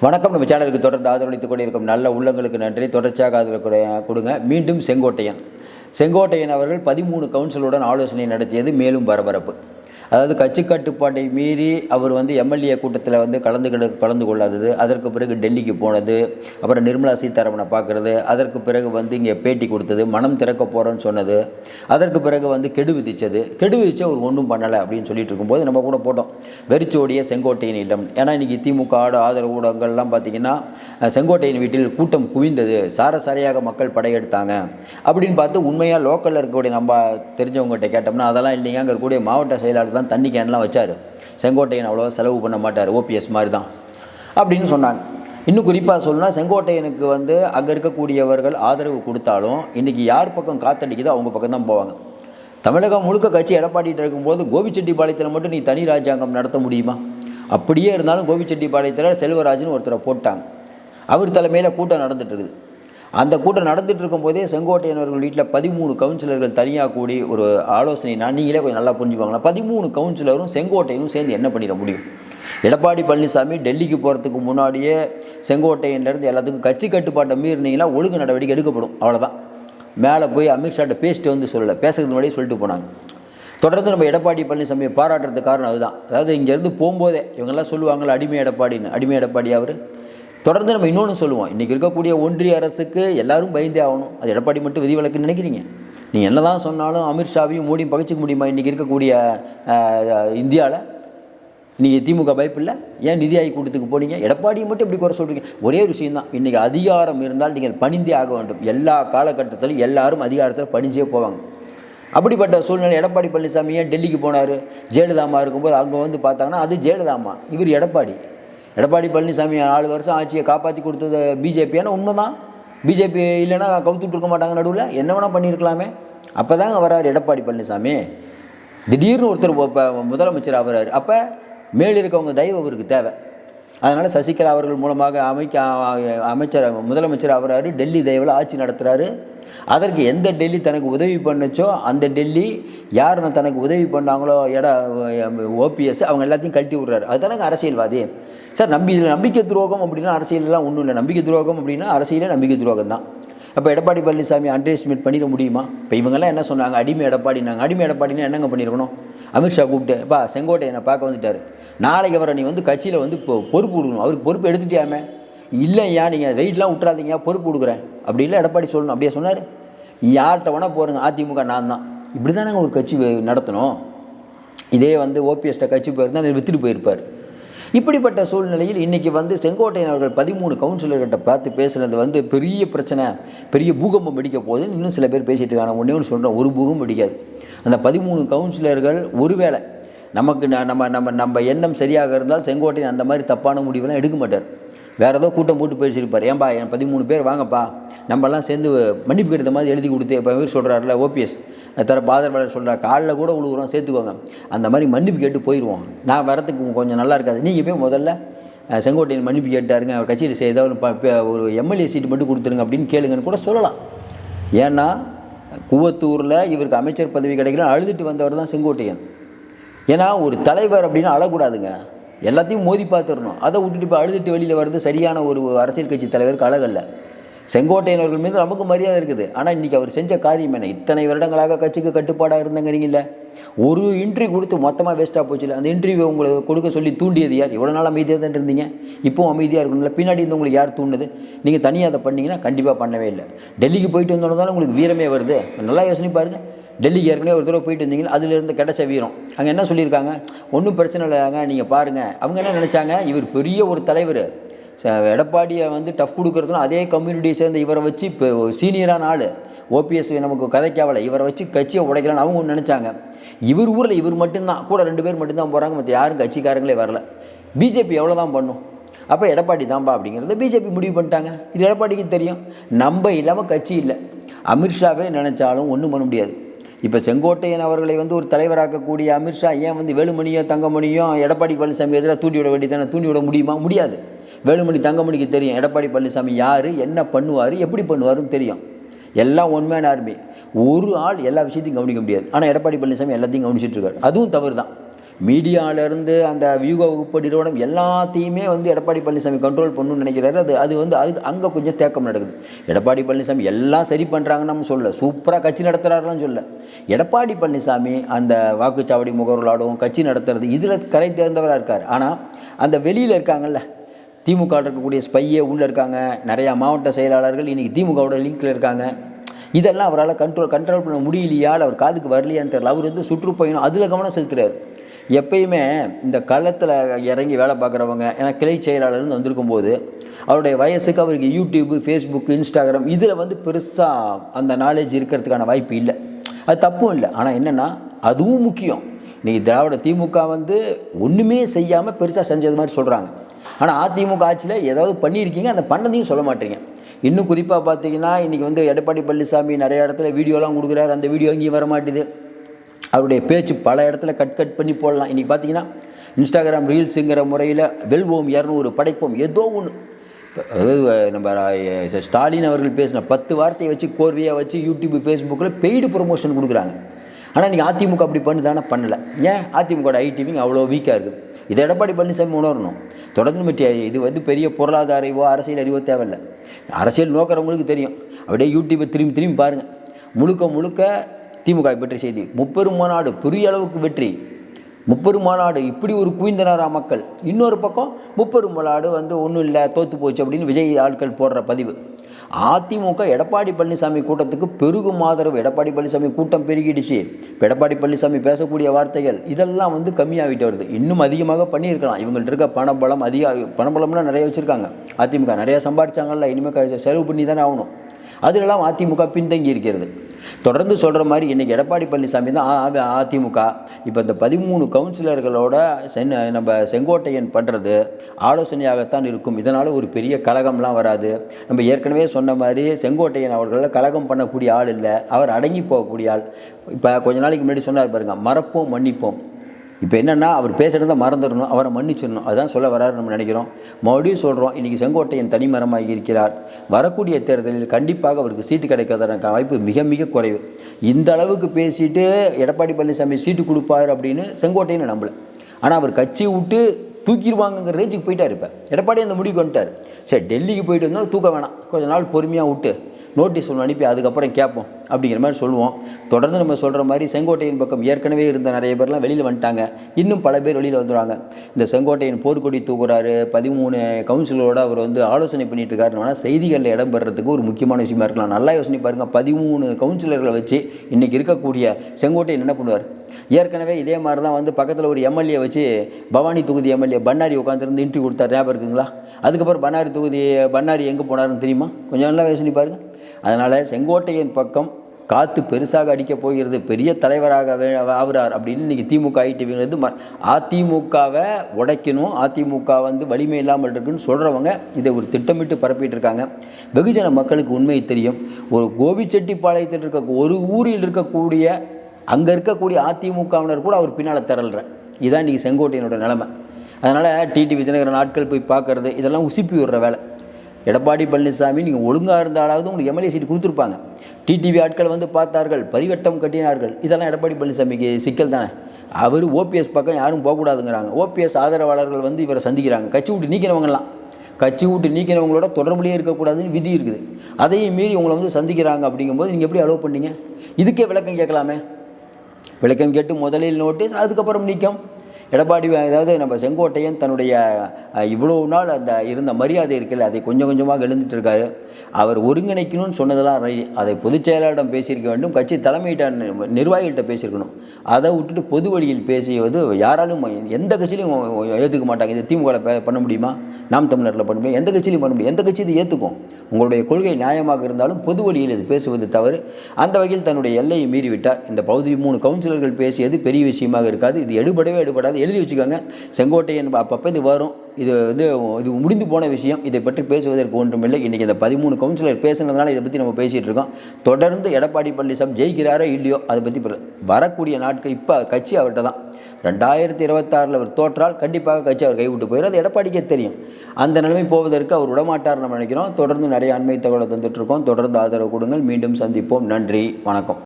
வணக்கம். நம்ம சேனலுக்கு தொடர்ந்து ஆதரவளித்துக் கொண்டிருக்கும் நல்ல உள்ளங்களுக்கு நன்றி. தொடர்ச்சியாக ஆதரவு கொடுங்க. மீண்டும் செங்கோட்டையன். செங்கோட்டையன் அவர்கள் பதிமூணு கவுன்சிலுடன் ஆலோசனை நடத்தியது மேலும் பரபரப்பு. அதாவது கட்சி கட்டுப்பாட்டை மீறி அவர் வந்து எம்எல்ஏ கூட்டத்தில் வந்து கலந்து கிட கலந்து கொள்ளாதது அதற்கு பிறகு டெல்லிக்கு போனது அப்புறம் நிர்மலா சீதாராமனை பார்க்குறது அதற்கு பிறகு வந்து இங்கே பேட்டி கொடுத்தது மனம் திறக்க போகிறோன்னு சொன்னது அதற்கு பிறகு வந்து கெடு விதித்தது கெடு விதிச்சு அவர் ஒன்றும் பண்ணலை அப்படின்னு சொல்லிட்டு இருக்கும்போது நம்ம கூட போட்டோம். வெறிச்சோடிய செங்கோட்டையின் இல்லம் ஏன்னா இன்றைக்கி திமுக ஆட ஆதரவு ஊடகங்கள்லாம் பார்த்தீங்கன்னா செங்கோட்டையின் வீட்டில் கூட்டம் குவிந்தது. சாரசாரியாக மக்கள் படையெடுத்தாங்க. அப்படின்னு பார்த்து உண்மையாக லோக்கலில் இருக்கக்கூடிய நம்ம தெரிஞ்சவங்ககிட்ட கேட்டோம்னா அதெல்லாம் இல்லைங்க அங்கே இருக்கக்கூடிய மாவட்ட செயலாளர் தான் தண்ணி கேன்லாம் வச்சார். செங்கோட்டையன் அவ்வளோவா செலவு பண்ண மாட்டார். ஓபிஎஸ் மாதிரி தான் அப்படின்னு சொன்னாங்க. இன்னும் குறிப்பாக சொல்லணும்னா செங்கோட்டையனுக்கு வந்து அங்கே இருக்கக்கூடியவர்கள் ஆதரவு கொடுத்தாலும் இன்றைக்கி யார் பக்கம் காத்தடிக்குதோ அவங்க பக்கம் தான் போவாங்க. தமிழகம் முழுக்க கட்சி எடப்பாடிட்டு இருக்கும்போது கோபிச்செட்டிப்பாளையத்தில் மட்டும் நீ தனி ராஜாங்கம் நடத்த முடியுமா? அப்படியே இருந்தாலும் கோபிச்செட்டிப்பாளையத்தில் செல்வராஜன் ஒருத்தரை போட்டாங்க. அவர் தலைமையில் கூட்டம் நடந்துட்டு இருக்குது. அந்த கூட்டம் நடந்துட்டு இருக்கும்போதே செங்கோட்டையன் அவர்கள் வீட்டில் பதிமூணு கவுன்சிலர்கள் தனியாக கூடி ஒரு ஆலோசனை நான் நீங்களே கொஞ்சம் நல்லா புரிஞ்சுக்கோங்களேன். பதிமூணு கவுன்சிலரும் செங்கோட்டையனும் சேர்ந்து என்ன பண்ணிட முடியும்? எடப்பாடி பழனிசாமி டெல்லிக்கு போகிறதுக்கு முன்னாடியே செங்கோட்டையன்லேருந்து எல்லாத்துக்கும் கட்சி கட்டுப்பாட்டை மீறினீங்கன்னா ஒழுங்கு நடவடிக்கை எடுக்கப்படும். அவ்வளோதான் மேலே போய் அமித்ஷாட்ட பேசிட்டு வந்து சொல்லலை. பேசுறதுக்கு முன்னாடியே சொல்லிட்டு போனாங்க. தொடர்ந்து நம்ம எடப்பாடி பழனிசாமியை பாராட்டுறதுக்கு காரணம் அதுதான். அதாவது இங்கேருந்து போகும்போதே இவங்கெல்லாம் சொல்லுவாங்கள்ல அடிமை எடப்பாடின்னு. அடிமை எடப்பாடி அவர் தொடர்ந்து நம்ம இன்னொன்று சொல்லுவோம். இன்றைக்கி இருக்கக்கூடிய ஒன்றிய அரசுக்கு எல்லாரும் பயந்தே ஆகணும். அது எடப்பாடி மட்டும் விதிவிலக்குன்னு நினைக்கிறீங்க? நீங்கள் என்ன தான் சொன்னாலும் அமித்ஷாவையும் மோடியும் பகைச்சிக்க முடியுமா இன்றைக்கி இருக்கக்கூடிய இந்தியாவில் நீங்கள் திமுக பயப்பில்லை ஏன் நிதி ஆய்வு கூட்டத்துக்கு போனீங்க? எடப்பாடியை மட்டும் இப்படி குறை சொல்கிறீங்க ஒரே ஒரு விஷயம் தான். இன்றைக்கி அதிகாரம் இருந்தால் நீங்கள் பணிந்தே ஆக வேண்டும். எல்லா காலகட்டத்திலும் எல்லாரும் அதிகாரத்தில் பணிஞ்சே போவாங்க. அப்படிப்பட்ட சூழ்நிலை எடப்பாடி பழனிசாமி ஏன் டெல்லிக்கு போனார்? ஜெயலலிதாமா இருக்கும்போது அங்கே வந்து பார்த்தாங்கன்னா அது ஜெயலலிதாமா இவர் எடப்பாடி. எடப்பாடி பழனிசாமி நாலு வருஷம் ஆட்சியை காப்பாற்றி கொடுத்தது பிஜேபியான உண்மை தான் பிஜேபி இல்லைன்னா கவுத்துட்டு இருக்க மாட்டாங்க நடுவில். என்ன வேணால் பண்ணியிருக்கலாமே. அப்போ தாங்க வராரு எடப்பாடி பழனிசாமி. திடீர்னு ஒருத்தர் இப்போ முதலமைச்சர் ஆகிறாரு. அப்போ மேல் இருக்கவங்க தயவு அவருக்கு தேவை. அதனால் சசிகலா அவர்கள் மூலமாக அமைக்க அமைச்சர் முதலமைச்சர் ஆகிறாரு. டெல்லி தயவில் ஆட்சி நடத்துகிறாரு அதற்கு எந்த டெல்லி தனக்கு உதவி பண்ணுச்சோ அந்த டெல்லி யார் தனக்கு உதவி பண்ணாங்களோ எட ஓபிஎஸ் அவங்க எல்லாத்தையும் கழட்டி விட்றாரு. தானே அரசியல்வாதி. சார் நம்பி இதில் நம்பிக்கை துரோகம் அப்படின்னா அரசியலெலாம் ஒன்றும் இல்லை. நம்பிக்கை துரோகம் அப்படின்னா அரசியலே நம்பிக்கை துரோகம் தான் அப்போ எடப்பாடி பழனிசாமி அண்டர்எஸ்டிமேட் பண்ணிட முடியுமா? இப்போ இவங்கெல்லாம் என்ன சொன்னாங்க? அடிமை எடப்பாடினாங்க அடிமை எடப்பாடினா என்னங்க பண்ணியிருக்கணும் அமித்ஷா கூப்பிட்டு பா என்னை பார்க்க வந்துட்டார். நாளைக்கு அவரை நீ வந்து கட்சியில் வந்து இப்போ பொறுப்பு கொடுக்கணும். அவருக்கு பொறுப்பு எடுத்துட்டியாமே? இல்லையா நீங்கள் வெயிட்லாம் விட்றாதீங்க பொறுப்பு கொடுக்குறேன். அப்படி இல்லை எடப்பாடி சொல்லணும். அப்படியே சொன்னார். யார்கிட்ட வேணால் போகிறேங்க அதிமுக நான் தான் இப்படி தானேங்க ஒரு கட்சி நடத்தணும்? இதே வந்து ஓபிஎஸ்ட கட்சி போயிருந்தால் வித்துட்டு போயிருப்பார். இப்படிப்பட்ட சூழ்நிலையில் இன்றைக்கி வந்து செங்கோட்டையன் அவர்கள் பதிமூணு கவுன்சிலர்கிட்ட பார்த்து பேசுனது வந்து பெரிய பிரச்சனை பெரிய பூகம்பம் வெடிக்க போகுதுன்னு இன்னும் சில பேர் பேசிட்டு இருக்காங்க. ஒன்றே ஒன்று சொல்கிறேன் ஒரு பூகம் அடிக்காது அந்த பதிமூணு கவுன்சிலர்கள் ஒருவேளை நமக்கு நம்ம நம்ம நம்ம எண்ணம் சரியாக இருந்தால் செங்கோட்டையன் அந்த மாதிரி தப்பான முடிவெல்லாம் எடுக்க மாட்டார். வேறு ஏதோ கூட்டம் போட்டு பேசியிருப்பார். ஏன்பா என் பதிமூணு பேர் வாங்கப்பா நம்மலாம் சேர்ந்து மன்னிப்பு கடித மாதிரி எழுதி கொடுத்து இப்போ சொல்கிறாருல ஓபிஎஸ் தர பாதர்வாளர் சொல்கிறார் காலில் கூட விழுகுறோம் சேர்த்துக்கோங்க. அந்த மாதிரி மன்னிப்பு கேட்டு போயிடுவோம் நான் வரத்துக்கு கொஞ்சம் நல்லா இருக்காது. நீங்கள் போய் முதல்ல அஹ், மன்னிப்பு கேட்டாருங்க அவர் கட்சியில் செய்ய ஏதாவது ஒரு எம்எல்ஏ சீட்டு மட்டும் கொடுத்துருங்க அப்படின்னு கேளுங்கன்னு கூட சொல்லலாம். ஏன்னா குவத்தூரில் இவருக்கு அமைச்சர் பதவி கிடைக்கல அழுதுட்டு வந்தவர் தான் செங்கோட்டையன். ஏன்னா ஒரு தலைவர் அப்படின்னு அழக்கூடாதுங்க. எல்லாத்தையும் மோதி பார்த்துடணும். அதை விட்டுட்டு இப்போ அழுதுட்டு வெளியில் வர்றது சரியான ஒரு அரசியல் கட்சி தலைவருக்கு அழகல்ல. செங்கோட்டையினர்கள் மீது நமக்கு மரியாதை இருக்குது. ஆனால் இன்றைக்கி அவர் செஞ்ச காரியம் என்ன? இத்தனை வருடங்களாக கட்சிக்கு கட்டுப்பாடாக இருந்தங்கிறீங்கள ஒரு இன்டர்வியூ கொடுத்து மொத்தமாக வேஸ்ட்டாக போச்சுல. அந்த இன்டர்வியூ உங்களுக்கு கொடுக்க சொல்லி தூண்டியது யார்? இவ்வளோ நாள் அமைதியாக தான் இருந்தீங்க? இப்போவும் அமைதியாக இருக்கணும்ல. பின்னாடி இருந்து உங்களுக்கு யார் தூண்டுது? நீங்கள் தனியாக அதை பண்ணீங்கன்னா கண்டிப்பாக பண்ணவே இல்லை. டெல்லிக்கு போயிட்டு வந்தோம்னாலும் தானே உங்களுக்கு வீரமே வருது. நல்லா யோசனை பாருங்கள் டெல்லிக்கு ஏற்கனவே ஒரு தடவை போயிட்டு இருந்தீங்கன்னா அதுலேருந்து கிடைச்ச வீரம். அங்கே என்ன சொல்லியிருக்காங்க? ஒன்றும் பிரச்சனை இல்லைங்க நீங்கள் பாருங்கள் அவங்க என்ன நினச்சாங்க? இவர் பெரிய ஒரு தலைவர். எடப்பாடியை வந்து டஃப் கொடுக்குறதுனா அதே கம்யூனிட்டியை சேர்ந்த இவரை வச்சு இப்போ சீனியரான ஆள் ஓபிஎஸ் நமக்கு கதைக்காவலை இவரை வச்சு கட்சியை உடைக்கலான்னு அவங்க ஒன்று நினச்சாங்க. இவர் ஊரில் இவர் மட்டும்தான் கூட ரெண்டு பேர் மட்டும்தான் போகிறாங்க மற்ற யாரும் கட்சிக்காரங்களே வரல. பிஜேபி எவ்வளோ தான் பண்ணும்? அப்போ எடப்பாடி தான்பா அப்படிங்கிறத பிஜேபி முடிவு பண்ணிட்டாங்க. இது எடப்பாடிக்கு தெரியும். நம்ம இல்லாமல் கட்சி இல்லை. அமித்ஷாவே நினச்சாலும் ஒன்றும் பண்ண முடியாது. இப்போ செங்கோட்டையன் அவர்களை வந்து ஒரு தலைவராக்கக்கூடிய அமித்ஷா ஏன் வந்து வேலுமணியோ தங்கமணியோ எடப்பாடி பழனிசாமி எதிராக தூண்டி விட வேண்டியதானே தூண்டி விட முடியுமா? முடியாது. வேலுமணி தங்கமணிக்கு தெரியும். எடப்பாடி பழனிசாமி யார்? என்ன பண்ணுவார்? எப்படி பண்ணுவாருன்னு தெரியும். எல்லாம் ஒன்மேன் ஆர்மி ஒரு ஆள் எல்லா விஷயத்தையும் கவனிக்க முடியாது. ஆனால் எடப்பாடி பழனிசாமி எல்லாத்தையும் கவனிச்சிட்டு இருக்காரு. அதுவும் தவறு தான் மீடியாவிலேருந்து அந்த வியூக வகுப்பு நிறுவனம் எல்லாத்தையுமே வந்து எடப்பாடி பழனிசாமி கண்ட்ரோல் பண்ணணும்னு நினைக்கிறாரு. அது அது வந்து அது அங்கே கொஞ்சம் தேக்கம் நடக்குது. எடப்பாடி பழனிசாமி எல்லாம் சரி பண்ணுறாங்கன்னு நம்ம சொல்ல சூப்பராக கட்சி நடத்துகிறாருன்னு சொல்ல எடப்பாடி பழனிசாமி அந்த வாக்குச்சாவடி முகவர்களாடும் கட்சி நடத்துறது இதில் கரை தேர்ந்தவராக இருக்கார். ஆனால் அந்த வெளியில் இருக்காங்கல்ல திமுக இருக்கக்கூடிய ஸ்பையே உள்ளே இருக்காங்க. நிறையா மாவட்ட செயலாளர்கள் இன்றைக்கி திமுகவோட லிங்க்கில் இருக்காங்க. இதெல்லாம் அவரால் கண்ட்ரோல் கண்ட்ரோல் பண்ண முடியலையா? அவர் காதுக்கு வரலையான்னு தெரியல. அவர் வந்து சுற்றுப்பயணம் அதில் கவனம் செலுத்துறாரு. எப்பயுமே இந்த களத்தில் இறங்கி வேலை பார்க்குறவங்க ஏன்னா கிளை செயலாளர்னு வந்திருக்கும் போது அவருடைய வயசுக்கு அவருக்கு யூடியூப்பு ஃபேஸ்புக் இன்ஸ்டாகிராம் இதில் வந்து பெருசாக அந்த நாலேஜ் இருக்கிறதுக்கான வாய்ப்பு இல்லை. அது தப்பும் இல்லை. ஆனால் என்னென்னா அதுவும் முக்கியம். இன்றைக்கி திராவிட திமுக வந்து ஒன்றுமே செய்யாமல் பெருசாக செஞ்சது மாதிரி சொல்கிறாங்க ஆனால் அதிமுக ஆட்சியில் ஏதாவது பண்ணியிருக்கீங்க அந்த பண்ணதையும் சொல்ல மாட்டீங்க. இன்னும் குறிப்பாக பார்த்தீங்கன்னா இன்றைக்கி வந்து எடப்பாடி பழனிசாமி நிறைய இடத்துல வீடியோலாம் கொடுக்குறாரு. அந்த வீடியோ அங்கேயும் வர மாட்டேது அவருடைய பேச்சு பல இடத்துல கட் கட் பண்ணி போடலாம். இன்றைக்கி பார்த்தீங்கன்னா இன்ஸ்டாகிராம் ரீல்ஸுங்கிற முறையில் வெல்வோம் இரநூறு படைப்போம். ஏதோ ஒன்று அதாவது நம்ம ஸ்டாலின் அவர்கள் பேசின பத்து வார்த்தையை வச்சு கோர்வையாக வச்சு யூடியூப் ஃபேஸ்புக்கில் பெய்டு ப்ரொமோஷன் கொடுக்குறாங்க. ஆனால் இன்றைக்கி அதிமுக அப்படி பண்ணுதானே? பண்ணலை. ஏன்? அதிமுக ஐடிவிங் அவ்வளோ வீக்காக இருக்குது இதை எடப்பாடி பழனிசாமி உணரணும். தொடர்ந்து பற்றி இது வந்து பெரிய பொருளாதார அறிவோ அரசியல் அறிவோ தேவையில்லை. அரசியல் நோக்கிறவங்களுக்கு தெரியும். அப்படியே யூடியூப்பை திரும்பி திரும்பி பாருங்கள் முழுக்க முழுக்க திமுக பற்றி செய்தி. முப்பெரும் மாநாடு பெரிய அளவுக்கு வெற்றி. முப்பெரும் மாநாடு இப்படி ஒரு குவிந்தனரா மக்கள். இன்னொரு பக்கம் முப்பெரும் மாநாடு வந்து ஒன்றும் இல்லை தோத்து போச்சு அப்படின்னு விஜய் ஆட்கள் போடுற பதிவு. அதிமுக எடப்பாடி பழனிசாமி கூட்டத்துக்கு பெருகும் ஆதரவு. எடப்பாடி பழனிசாமி கூட்டம் பெருகிடுச்சு. எடப்பாடி பழனிசாமி பேசக்கூடிய வார்த்தைகள் இதெல்லாம் வந்து கம்மியாகிட்டு வருது. இன்னும் அதிகமாக பண்ணியிருக்கலாம். இவங்கள்ட்ட இருக்க பணபலம் அதிக பணபலம்லாம் நிறைய வச்சுருக்காங்க. அதிமுக நிறைய சம்பாதிச்சாங்கல்ல இனிமேல் செலவு பண்ணி தானே ஆகணும். அதிலெல்லாம் அதிமுக பின்தங்கி இருக்கிறது. தொடர்ந்து சொல்கிற மாதிரி இன்றைக்கி எடப்பாடி பழனிசாமி தான் அதிமுக. இப்போ இந்த பதிமூணு கவுன்சிலர்களோட சென் நம்ம செங்கோட்டையன் பண்ணுறது ஆலோசனையாகத்தான் இருக்கும். இதனால் ஒரு பெரிய கலகம்லாம் வராது. நம்ம ஏற்கனவே சொன்ன மாதிரி செங்கோட்டையன் அவர்களில் கழகம் பண்ணக்கூடிய ஆள் இல்லை. அவர் அடங்கி போகக்கூடிய ஆள். இப்போ கொஞ்ச நாளைக்கு முன்னாடி சொன்னார் பாருங்க மறப்போம் மன்னிப்போம். இப்போ என்னென்னா அவர் பேசுகிறத மறந்துடணும் அவரை மன்னிச்சிடணும். அதுதான் சொல்ல வராரு நம்ம நினைக்கிறோம். மறுபடியும் சொல்கிறோம் இன்றைக்கி செங்கோட்டையன் தனிமரமாக இருக்கிறார். வரக்கூடிய தேர்தலில் கண்டிப்பாக அவருக்கு சீட்டு கிடைக்காததற்கான வாய்ப்பு மிக மிக குறைவு. இந்த அளவுக்கு பேசிட்டு எடப்பாடி பழனிசாமி சீட்டு கொடுப்பார் அப்படின்னு செங்கோட்டையன் நம்பலை. ஆனால் அவர் கட்சி விட்டு தூக்கிடுவாங்கங்கிற ரேஞ்சுக்கு போயிட்டார் இப்போ. எடப்பாடி அந்த முடிவுக்கு வந்துட்டார். சரி டெல்லிக்கு போயிட்டு இருந்தாலும் தூக்க வேணாம். கொஞ்ச நாள் பொறுமையாக விட்டு நோட்டீஸ் ஒன்று அனுப்பி அதுக்கப்புறம் கேட்போம் அப்படிங்கிற மாதிரி சொல்லுவோம். தொடர்ந்து நம்ம சொல்கிற மாதிரி செங்கோட்டையின் பக்கம் ஏற்கனவே இருந்த நிறைய பேர்லாம் வெளியில் வந்துட்டாங்க. இன்னும் பல பேர் வெளியில் வந்துடுவாங்க இந்த செங்கோட்டையின் போர்க்கொடி தூக்குறாரு பதிமூணு கவுன்சிலரோட அவர் வந்து ஆலோசனை பண்ணிட்டு இருக்காருன்னா செய்திகளில் இடம்பெறதுக்கு ஒரு முக்கியமான விஷயமா இருக்கலாம். நல்லா யோசனை பாருங்க. பதிமூணு கவுன்சிலர்களை வச்சு இன்னைக்கு இருக்கக்கூடிய செங்கோட்டையன் என்ன பண்ணுவார்? ஏற்கனவே இதே மாதிரி தான் வந்து பக்கத்தில் ஒரு எம்எல்ஏ வச்சு பவானி தொகுதி எம்எல்ஏ பண்ணாரி உட்காந்துருந்து இன்ட்ரி கொடுத்தார். ஞாபகம் இருக்குங்களா? அதுக்கப்புறம் பண்ணாரி தொகுதி பண்ணாரி எங்கே போனாருன்னு தெரியுமா? கொஞ்சம் நல்லா யோசனை பாருங்கள் அதனால் செங்கோட்டையின் பக்கம் காற்று பெருசாக அடிக்கப் போகிறது பெரிய தலைவராக வே- ஆகுறார் அப்படின்னு இன்றைக்கி திமுக ஐடிவிங்கிறது ம அதிமுகவை உடைக்கணும் அதிமுக வந்து வலிமை இல்லாமல் இருக்குன்னு சொல்கிறவங்க இதை ஒரு திட்டமிட்டு பரப்பிட்டு இருக்காங்க வெகுஜன மக்களுக்கு உண்மை தெரியும். ஒரு கோபிச்செட்டிப்பாளையத்தில் இருக்க ஒரு ஊரில் இருக்கக்கூடிய அங்கே இருக்கக்கூடிய அதிமுகவினர் கூட அவர் பின்னால் திரள்றேன் இதான் இன்றைக்கி செங்கோட்டையனோட நிலைமை. அதனால் டிடிவி தினகரன் ஆட்கள் போய் பார்க்கறது இதெல்லாம் உசுப்பி விடுற வேலை. எடப்பாடி பழனிசாமி நீங்கள் ஒழுங்காக இருந்தாலாவது உங்களுக்கு எம்எல்ஏ சீட் கொடுத்துருப்பாங்க. டிடிவி ஆட்கள் வந்து பார்த்தார்கள் பரிவட்டம் கட்டினார்கள். இதெல்லாம் எடப்பாடி பழனிசாமிக்கு சிக்கல் தானே? அவர் ஓபிஎஸ் பக்கம் யாரும் போகக்கூடாதுங்கிறாங்க. ஓபிஎஸ் ஆதரவாளர்கள் வந்து இவரை சந்திக்கிறாங்க. கட்சி விட்டு நீக்கினவங்கலாம். கட்சி விட்டு நீக்கினவங்களோட தொடர்புலேயே இருக்கக்கூடாதுன்னு விதி இருக்குது. அதையும் மீறி உங்களை வந்து சந்திக்கிறாங்க அப்படிங்கும்போது நீங்கள் எப்படி அலோவ் பண்ணீங்க? இதுக்கே விளக்கம் கேட்கலாமே. விளக்கம் கேட்டு முதலில் நோட்டீஸ் அதுக்கப்புறம் நீக்கம். எடப்பாடி அதாவது நம்ம செங்கோட்டையன் தன்னுடைய இவ்வளோ இவ்வளவு நாள் அந்த இருந்த மரியாதை இருக்குல்ல அதை கொஞ்சம் கொஞ்சமாக எழுந்துட்டு இருக்காரு. அவர் ஒருங்கிணைக்கணும்னு சொன்னதெல்லாம் ரை அதை பொதுச் செயலாளரிடம் பேசியிருக்க வேண்டும் கட்சி தலைமையிட்ட நி- பேசியிருக்கணும். அதை விட்டுட்டு பொது வழியில் பேசியது யாராலும் எந்த கட்சியிலையும் ஏற்றுக்க மாட்டாங்க. இது திமுக பண்ண முடியுமா? நாம் தமிழரில் பண்ண முடியும்? எந்த கட்சியிலையும் பண்ண முடியும் எந்த கட்சி இது ஏற்றுக்கும் உங்களுடைய கொள்கை நியாயமாக இருந்தாலும் பொது வழியில் இது பேசுவது தவறு. அந்த வகையில் தன்னுடைய எல்லையை மீறிவிட்டார். இந்த பகுதி மூணு கவுன்சிலர்கள் பேசியது பெரிய விஷயமாக இருக்காது. இது எடுபடவே எடுபடாது. எழுதி வச்சுக்கோங்க. செங்கோட்டையன் அப்பப்போ இது வரும். இது வந்து இது முடிந்து போன விஷயம். இதை பற்றி பேசுவதற்கு ஒன்றுமில்லை. இன்றைக்கி இந்த பதிமூணு கவுன்சிலர் பேசுனதுனால இதை பற்றி நம்ம பேசிகிட்டு இருக்கோம். தொடர்ந்து எடப்பாடி பழனிசாமி ஜெயிக்கிறாரோ இல்லையோ அதை பற்றி வரக்கூடிய நாட்கள் இப்போ கட்சி அவர்கிட்ட தான். ரெண்டாயிரத்தி இருபத்தாறில் அவர் தோற்றால் கண்டிப்பாக கட்சி அவர் கைவிட்டு போயிடும் அது எடப்பாடிக்கே தெரியும். அந்த நிலைமை போவதற்கு அவர் விடமாட்டார் நம்ம நினைக்கிறோம். தொடர்ந்து நிறைய அண்மை தகவலை தந்துட்டு இருக்கோம். தொடர்ந்து ஆதரவு கொடுங்கள். மீண்டும் சந்திப்போம். நன்றி. வணக்கம்.